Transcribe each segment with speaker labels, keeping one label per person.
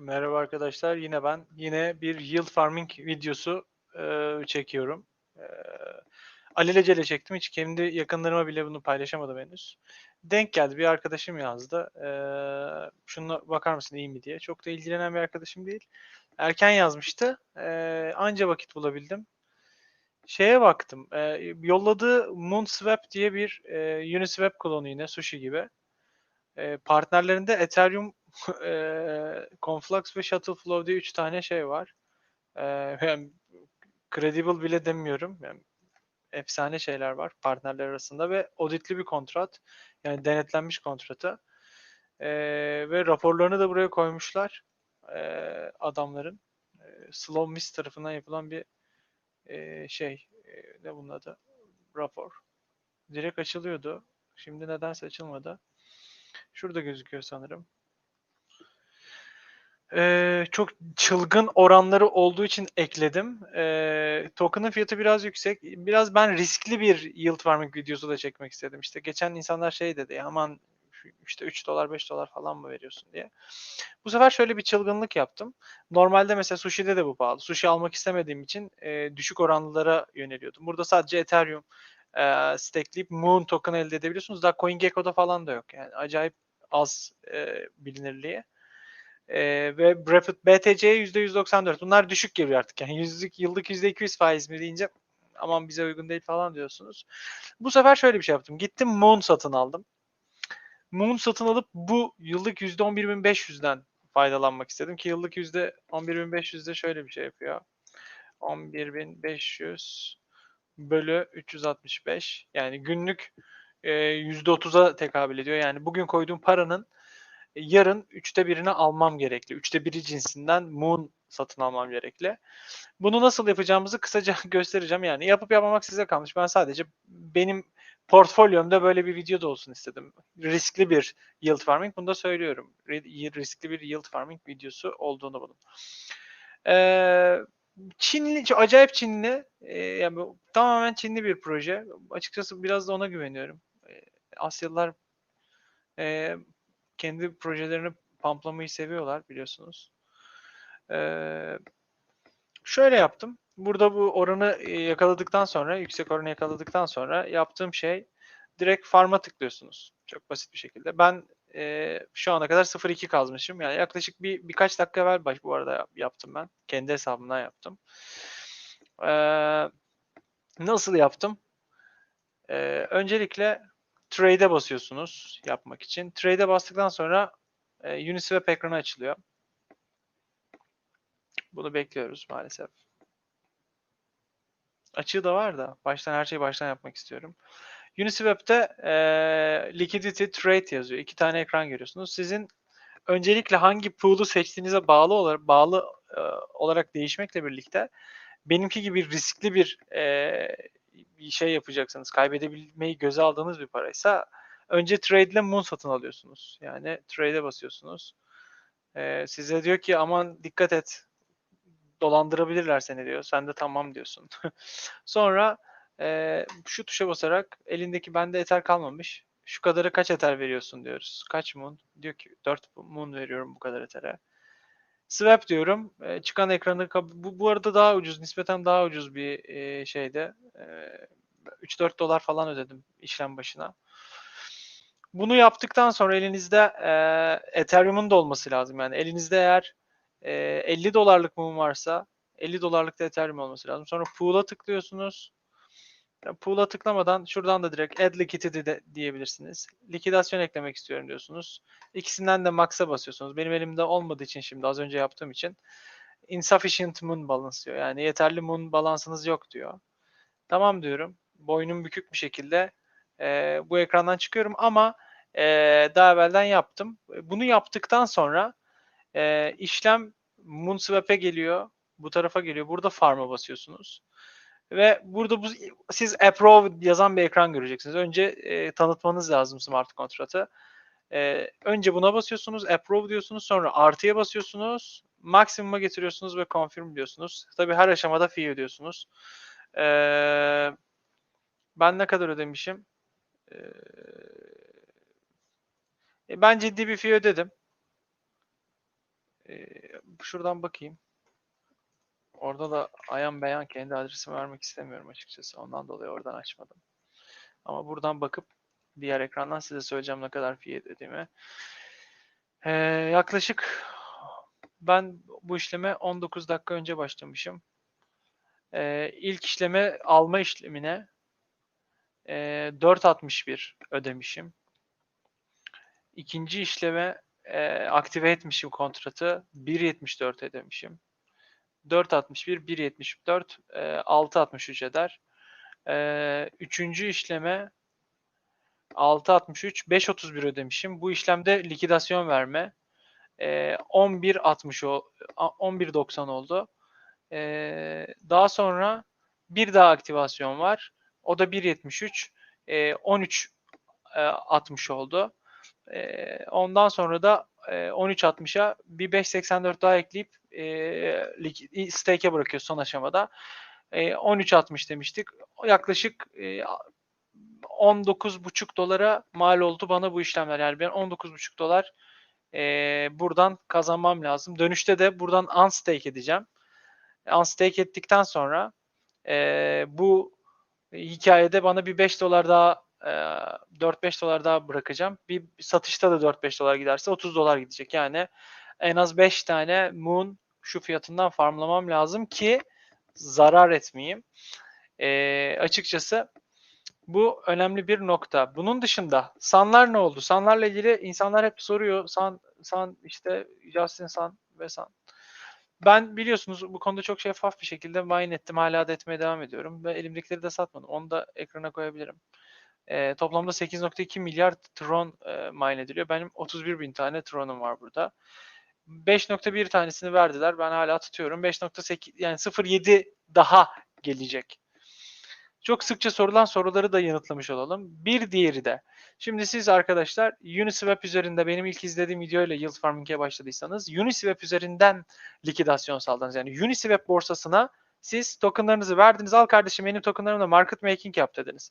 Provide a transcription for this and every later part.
Speaker 1: Merhaba arkadaşlar, yine ben. Yine bir yield farming videosu e, çekiyorum. E, alelacele çektim. Hiç kendi yakınlarıma bile bunu paylaşamadım henüz. Denk geldi. Bir arkadaşım yazdı. E, şuna bakar mısın iyi mi diye. Çok da ilgilenen bir arkadaşım değil. Erken yazmıştı. E, anca vakit bulabildim. Şeye baktım. E, yolladığı Moonswap diye bir e, Uniswap klonu yine Sushi gibi. E, partnerlerinde Ethereum e, Conflux ve Shuttleflow diye 3 tane şey var. E, yani credible bile demiyorum. Yani efsane şeyler var partnerler arasında ve auditli bir kontrat. Yani denetlenmiş kontratı. E, ve raporlarını da buraya koymuşlar. E, adamların. E, Slow Mist tarafından yapılan bir e, şey. E, ne bunun adı? Rapor. Direkt açılıyordu. Şimdi nedense açılmadı. Şurada gözüküyor sanırım. Ee, çok çılgın oranları olduğu için ekledim. Ee, token'ın fiyatı biraz yüksek. Biraz ben riskli bir yield farming videosu da çekmek istedim. İşte geçen insanlar şey dedi aman işte 3 dolar 5 dolar falan mı veriyorsun diye. Bu sefer şöyle bir çılgınlık yaptım. Normalde mesela sushi'de de bu pahalı. Sushi almak istemediğim için e, düşük oranlılara yöneliyordum. Burada sadece Ethereum e, stakeleyip Moon token elde edebiliyorsunuz. Daha CoinGecko'da falan da yok. Yani acayip az e, bilinirliği. E, ve BTC'ye %194. Bunlar düşük geliyor artık. Yani yüzlük, yıllık %200 faiz mi deyince aman bize uygun değil falan diyorsunuz. Bu sefer şöyle bir şey yaptım. Gittim Moon satın aldım. Moon satın alıp bu yıllık %11.500'den faydalanmak istedim ki yıllık %11.500'de şöyle bir şey yapıyor. 11.500 bölü 365 yani günlük e, %30'a tekabül ediyor. Yani bugün koyduğum paranın yarın üçte birini almam gerekli. Üçte biri cinsinden Moon satın almam gerekli. Bunu nasıl yapacağımızı kısaca göstereceğim. Yani yapıp yapmamak size kalmış. Ben sadece benim portfolyomda böyle bir video da olsun istedim. Riskli bir yield farming. Bunu da söylüyorum. Riskli bir yield farming videosu olduğunu bunun. Ee, Çinli, acayip Çinli. Ee, yani tamamen Çinli bir proje. Açıkçası biraz da ona güveniyorum. Ee, Asyalılar e, kendi projelerini pamplamayı seviyorlar biliyorsunuz. Ee, şöyle yaptım. Burada bu oranı yakaladıktan sonra, yüksek oranı yakaladıktan sonra yaptığım şey direkt farm'a tıklıyorsunuz. Çok basit bir şekilde. Ben e, şu ana kadar 0.2 kazmışım. Yani yaklaşık bir birkaç dakika evvel baş bu arada yaptım ben. Kendi hesabımdan yaptım. Ee, nasıl yaptım? Ee, öncelikle trade'e basıyorsunuz yapmak için. Trade'e bastıktan sonra e, Uniswap ekranı açılıyor. Bunu bekliyoruz maalesef. Açığı da var da baştan her şeyi baştan yapmak istiyorum. Uniswap'te e, liquidity trade yazıyor. İki tane ekran görüyorsunuz. Sizin öncelikle hangi pool'u seçtiğinize bağlı olarak bağlı e, olarak değişmekle birlikte benimki gibi riskli bir e, bir şey yapacaksınız, kaybedebilmeyi göze aldığınız bir paraysa önce trade ile Moon satın alıyorsunuz. Yani trade'e basıyorsunuz. Ee, size diyor ki aman dikkat et dolandırabilirler seni diyor. Sen de tamam diyorsun. Sonra e, şu tuşa basarak elindeki bende eter kalmamış. Şu kadarı kaç eter veriyorsun diyoruz. Kaç moon? Diyor ki 4 moon veriyorum bu kadar etere. Swap diyorum. E, çıkan ekranı bu, bu arada daha ucuz, nispeten daha ucuz bir e, şeyde. E, 3-4 dolar falan ödedim işlem başına. Bunu yaptıktan sonra elinizde e, Ethereum'un da olması lazım. Yani elinizde eğer e, 50 dolarlık mum varsa 50 dolarlık da Ethereum olması lazım. Sonra pool'a tıklıyorsunuz. Pool'a tıklamadan şuradan da direkt add liquidity de diyebilirsiniz. Likidasyon eklemek istiyorum diyorsunuz. İkisinden de max'a basıyorsunuz. Benim elimde olmadığı için şimdi az önce yaptığım için insufficient moon balance diyor. Yani yeterli moon balansınız yok diyor. Tamam diyorum. Boynum bükük bir şekilde e, bu ekrandan çıkıyorum ama e, daha evvelden yaptım. Bunu yaptıktan sonra e, işlem Moonswap'e geliyor. Bu tarafa geliyor. Burada farm'a basıyorsunuz. Ve burada bu, siz approve yazan bir ekran göreceksiniz. Önce e, tanıtmanız lazım smart kontratı. E, önce buna basıyorsunuz, approve diyorsunuz, sonra artıya basıyorsunuz, maksimuma getiriyorsunuz ve confirm diyorsunuz. Tabi her aşamada fee ödüyorsunuz. E, ben ne kadar ödemişim? E, ben ciddi bir fee ödedim. Ee, şuradan bakayım. Orada da ayan beyan kendi adresimi vermek istemiyorum açıkçası. Ondan dolayı oradan açmadım. Ama buradan bakıp diğer ekrandan size söyleyeceğim ne kadar fiyat ödediğimi. Ee, yaklaşık ben bu işleme 19 dakika önce başlamışım. Ee, ilk işleme alma işlemine e, 4.61 ödemişim. İkinci işleme e, aktive etmişim kontratı 1.74 ödemişim. 4.61, 1.74, e, 6.63 eder. E, üçüncü işleme 6.63, 5.31 ödemişim. Bu işlemde likidasyon verme e, 11.60 o 11.90 oldu. E, daha sonra bir daha aktivasyon var. O da 1.73, e, 13 e, 60 oldu. E, ondan sonra da e, 13.60'a bir 5.84 daha ekleyip e, stake'e bırakıyor son aşamada. E, 13.60 demiştik. Yaklaşık e, 19,5 dolara mal oldu bana bu işlemler. Yani ben 19,5 dolar e, buradan kazanmam lazım. Dönüşte de buradan unstake edeceğim. Unstake ettikten sonra e, bu hikayede bana bir 5 dolar daha e, 4-5 dolar daha bırakacağım. Bir satışta da 4-5 dolar giderse 30 dolar gidecek. Yani en az 5 tane Moon şu fiyatından farmlamam lazım ki zarar etmeyeyim. E, açıkçası bu önemli bir nokta. Bunun dışında Sanlar ne oldu? Sanlarla ilgili insanlar hep soruyor. San, San işte Justin San ve San. Ben biliyorsunuz bu konuda çok şeffaf bir şekilde mine ettim. Hala da etmeye devam ediyorum. Ve elimdekileri de satmadım. Onu da ekrana koyabilirim. E, toplamda 8.2 milyar Tron e, mine ediliyor. Benim 31 bin tane Tron'um var burada. 5.1 tanesini verdiler. Ben hala tutuyorum. 5.8 yani 0.7 daha gelecek. Çok sıkça sorulan soruları da yanıtlamış olalım. Bir diğeri de. Şimdi siz arkadaşlar Uniswap üzerinde benim ilk izlediğim videoyla yield farming'e başladıysanız Uniswap üzerinden likidasyon sağladınız. Yani Uniswap borsasına siz tokenlarınızı verdiniz. Al kardeşim benim tokenlarımla market making yap dediniz.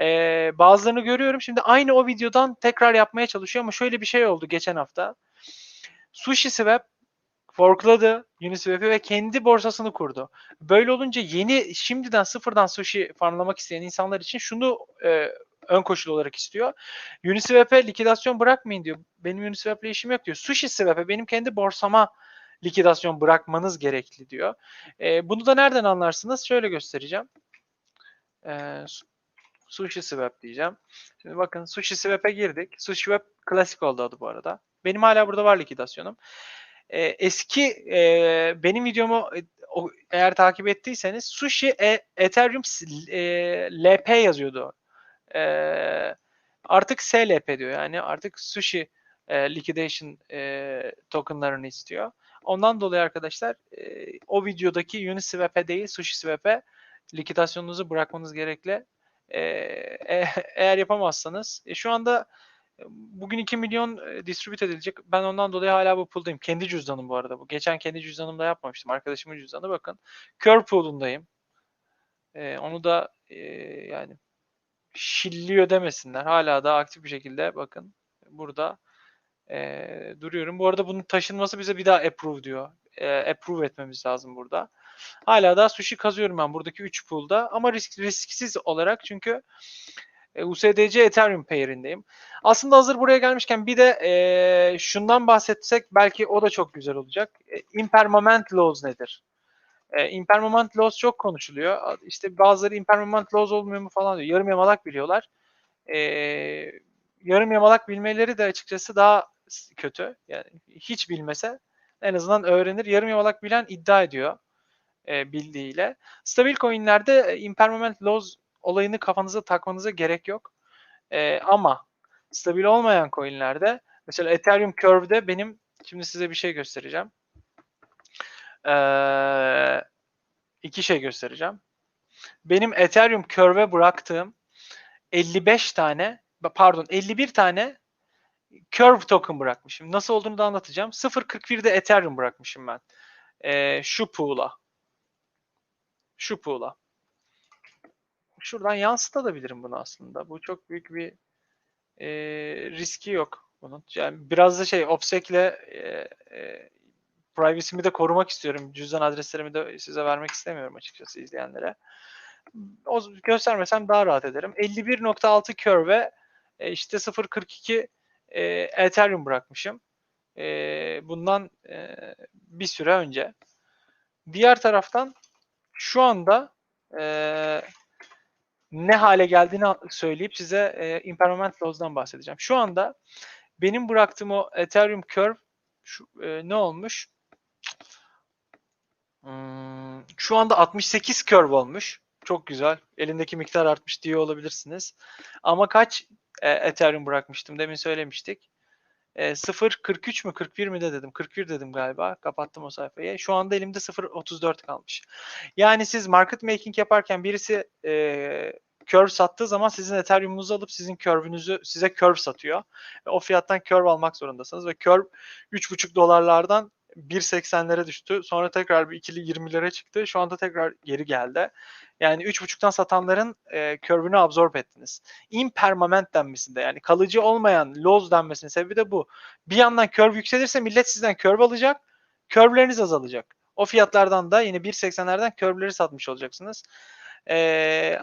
Speaker 1: Ee, bazılarını görüyorum. Şimdi aynı o videodan tekrar yapmaya çalışıyor ama şöyle bir şey oldu geçen hafta. Sushi Swap forkladı Uniswap'i ve kendi borsasını kurdu. Böyle olunca yeni şimdiden sıfırdan sushi farmlamak isteyen insanlar için şunu e, ön koşul olarak istiyor. Uniswap'e likidasyon bırakmayın diyor. Benim Uniswap'le işim yok diyor. Sushi Swap'e benim kendi borsama likidasyon bırakmanız gerekli diyor. E, bunu da nereden anlarsınız? Şöyle göstereceğim. E, Sushi Swap diyeceğim. Şimdi bakın Sushi Swap'e girdik. Sushi Swap klasik oldu adı bu arada. Benim hala burada var likidasyonum. E, eski e, benim videomu e, o, eğer takip ettiyseniz Sushi e, Ethereum e, LP yazıyordu. E, artık SLP diyor. Yani artık Sushi e, liquidation e, tokenlarını istiyor. Ondan dolayı arkadaşlar e, o videodaki Uniswap'e değil Sushi Swap'e likidasyonunuzu bırakmanız gerekli. E, e, eğer yapamazsanız e, şu anda Bugün 2 milyon e, distribüt edilecek. Ben ondan dolayı hala bu pooldayım. Kendi cüzdanım bu arada bu. Geçen kendi cüzdanımda yapmamıştım. Arkadaşımın cüzdanı bakın. Curve pool'undayım. Ee, onu da e, yani şilliyor demesinler. Hala da aktif bir şekilde bakın burada e, duruyorum. Bu arada bunun taşınması bize bir daha approve diyor. E, approve etmemiz lazım burada. Hala da sushi kazıyorum ben buradaki 3 pool'da ama risk, risksiz olarak çünkü e, USDC Ethereum pair'indeyim. Aslında hazır buraya gelmişken bir de e, şundan bahsetsek belki o da çok güzel olacak. E, impermanent laws nedir? E, impermanent laws çok konuşuluyor. İşte bazıları impermanent laws olmuyor mu falan diyor. Yarım yamalak biliyorlar. E, yarım yamalak bilmeleri de açıkçası daha kötü. Yani hiç bilmese en azından öğrenir. Yarım yamalak bilen iddia ediyor e, bildiğiyle. Stabil coinlerde e, impermanent laws olayını kafanıza takmanıza gerek yok. E, ama stabil olmayan coinlerde mesela Ethereum Curve'de benim şimdi size bir şey göstereceğim. Ee, iki şey göstereceğim. Benim Ethereum Curve'e bıraktığım 55 tane pardon 51 tane Curve token bırakmışım. Nasıl olduğunu da anlatacağım. 0.41'de Ethereum bırakmışım ben. Ee, şu pool'a. Şu pool'a şuradan yansıtabilirim bunu aslında. Bu çok büyük bir e, riski yok bunun. Yani biraz da şey OPSEC'le e, e, privacy'mi de korumak istiyorum. Cüzdan adreslerimi de size vermek istemiyorum açıkçası izleyenlere. O göstermesem daha rahat ederim. 51.6 curve e, işte 0.42 e, Ethereum bırakmışım. E, bundan e, bir süre önce. Diğer taraftan şu anda e, ne hale geldiğini söyleyip size e, impermanent laws'dan bahsedeceğim. Şu anda benim bıraktığım o Ethereum curve şu, e, ne olmuş? Hmm, şu anda 68 curve olmuş. Çok güzel. Elindeki miktar artmış diye olabilirsiniz. Ama kaç e, Ethereum bırakmıştım? Demin söylemiştik. E, 0.43 mü 41 mi de dedim. 41 dedim galiba. Kapattım o sayfayı. Şu anda elimde 0.34 kalmış. Yani siz market making yaparken birisi e, curve sattığı zaman sizin Ethereum'unuzu alıp sizin curve'ünüzü size curve satıyor. O fiyattan curve almak zorundasınız ve curve 3.5 dolarlardan 1.80'lere düştü. Sonra tekrar bir ikili 20'lere çıktı. Şu anda tekrar geri geldi. Yani 3.5'tan satanların e, curve'ünü absorb ettiniz. Impermanent denmesinde yani kalıcı olmayan lows denmesinin sebebi de bu. Bir yandan curve yükselirse millet sizden curve alacak. Curve'leriniz azalacak. O fiyatlardan da yine 1.80'lerden curve'leri satmış olacaksınız. Ee,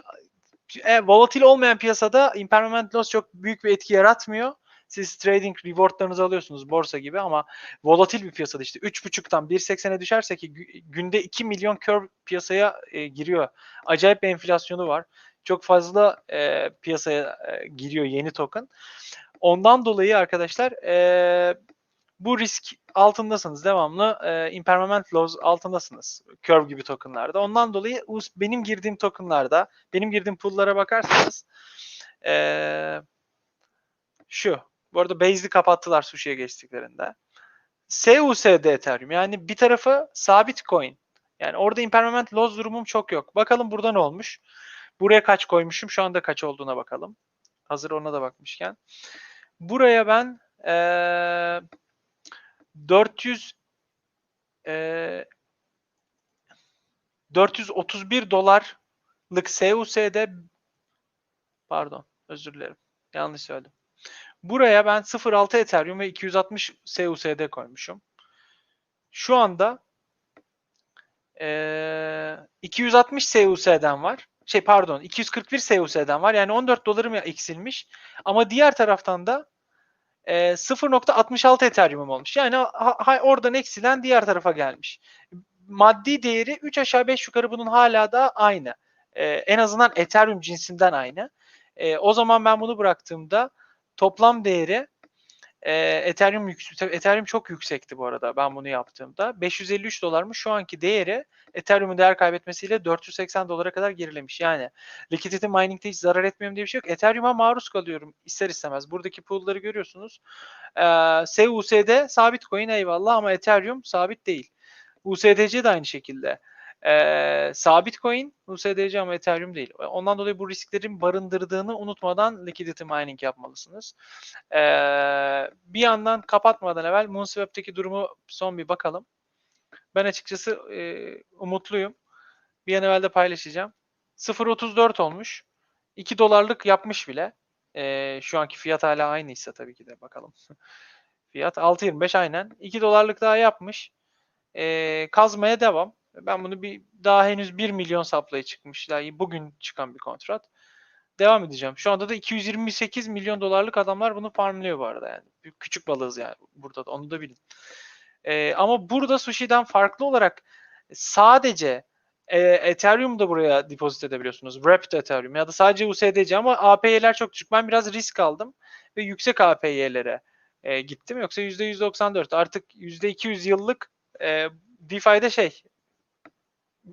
Speaker 1: e, volatil olmayan piyasada impermanent loss çok büyük bir etki yaratmıyor. Siz trading rewardlarınızı alıyorsunuz borsa gibi ama volatil bir piyasada işte 3.5'tan 1.80'e düşerse ki günde 2 milyon curve piyasaya e, giriyor. Acayip bir enflasyonu var. Çok fazla e, piyasaya e, giriyor yeni token. Ondan dolayı arkadaşlar e, bu risk altındasınız. Devamlı e, impermanent loss altındasınız. Curve gibi tokenlarda. Ondan dolayı benim girdiğim tokenlarda, benim girdiğim pool'lara bakarsanız e, şu. Bu arada base'i kapattılar sushi'ye geçtiklerinde. SUSD Ethereum yani bir tarafı sabit coin. Yani orada impermanent loss durumum çok yok. Bakalım burada ne olmuş. Buraya kaç koymuşum? Şu anda kaç olduğuna bakalım. Hazır ona da bakmışken. Buraya ben ee, 400 e, 431 dolarlık SUSD pardon özür dilerim. Yanlış söyledim. Buraya ben 0.6 Ethereum ve 260 SUSD koymuşum. Şu anda e, 260 SUSD'den var. Şey pardon 241 SUSD'den var. Yani 14 dolarım eksilmiş. Ama diğer taraftan da e, 0.66 Ethereum olmuş. Yani ha, ha, oradan eksilen diğer tarafa gelmiş. Maddi değeri 3 aşağı 5 yukarı bunun hala da aynı. E, en azından Ethereum cinsinden aynı. E, o zaman ben bunu bıraktığımda toplam değeri e, Ethereum Ethereum çok yüksekti bu arada ben bunu yaptığımda. 553 dolarmış şu anki değeri Ethereum'un değer kaybetmesiyle 480 dolara kadar gerilemiş. Yani liquidity mining'de hiç zarar etmiyorum diye bir şey yok. Ethereum'a maruz kalıyorum ister istemez. Buradaki pool'ları görüyorsunuz. Ee, SUSD sabit coin eyvallah ama Ethereum sabit değil. USDC de aynı şekilde. Ee, sabit coin USDC ama Ethereum değil. Ondan dolayı bu risklerin barındırdığını unutmadan liquidity mining yapmalısınız. Ee, bir yandan kapatmadan evvel Moonswap'teki durumu son bir bakalım. Ben açıkçası e, umutluyum. Bir an evvel de paylaşacağım. 0.34 olmuş. 2 dolarlık yapmış bile. E, şu anki fiyat hala aynıysa tabii ki de bakalım. fiyat 6.25 aynen. 2 dolarlık daha yapmış. E, kazmaya devam. Ben bunu bir daha henüz 1 milyon supply çıkmış. Daha bugün çıkan bir kontrat. Devam edeceğim. Şu anda da 228 milyon dolarlık adamlar bunu farmlıyor bu arada yani. Küçük balığız yani burada da onu da bilin. Ee, ama burada Sushi'den farklı olarak sadece e, Ethereum da buraya depozit edebiliyorsunuz. Wrapped Ethereum ya da sadece USDC ama APY'ler çok düşük. Ben biraz risk aldım ve yüksek APY'lere e, gittim. Yoksa %194 artık %200 yıllık e, DeFi'de şey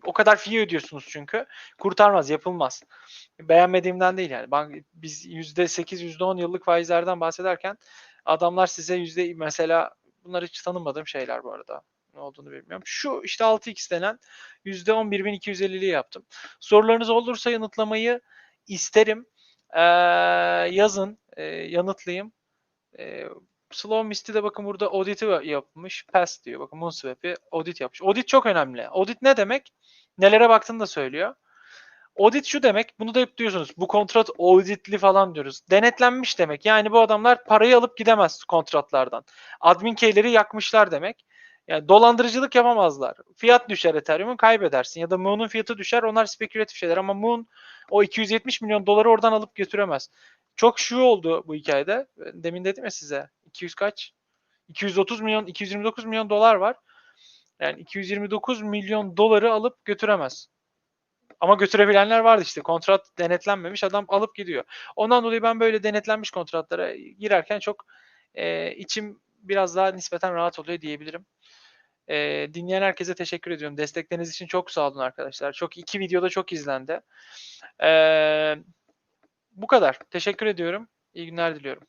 Speaker 1: o kadar fee ödüyorsunuz çünkü. Kurtarmaz, yapılmaz. Beğenmediğimden değil yani. Bank, biz %8, %10 yıllık faizlerden bahsederken adamlar size yüzde mesela bunlar hiç tanımadığım şeyler bu arada. Ne olduğunu bilmiyorum. Şu işte 6x denen %11.250'liği yaptım. Sorularınız olursa yanıtlamayı isterim. Ee, yazın, e, yanıtlayayım. E, Slow Mist'i de bakın burada audit'i yapmış. Pass diyor. Bakın Moonswap'i audit yapmış. Audit çok önemli. Audit ne demek? Nelere baktığını da söylüyor. Audit şu demek. Bunu da hep diyorsunuz. Bu kontrat auditli falan diyoruz. Denetlenmiş demek. Yani bu adamlar parayı alıp gidemez kontratlardan. Admin keyleri yakmışlar demek. Yani dolandırıcılık yapamazlar. Fiyat düşer Ethereum'un kaybedersin ya da Moon'un fiyatı düşer onlar spekülatif şeyler ama Moon o 270 milyon doları oradan alıp götüremez. Çok şu oldu bu hikayede. Demin dedim ya size 200 kaç? 230 milyon 229 milyon dolar var. Yani 229 milyon doları alıp götüremez. Ama götürebilenler vardı işte. Kontrat denetlenmemiş adam alıp gidiyor. Ondan dolayı ben böyle denetlenmiş kontratlara girerken çok e, içim biraz daha nispeten rahat oluyor diyebilirim. E, dinleyen herkese teşekkür ediyorum. Destekleriniz için çok sağ olun arkadaşlar. Çok iki videoda çok izlendi. E, bu kadar. Teşekkür ediyorum. İyi günler diliyorum.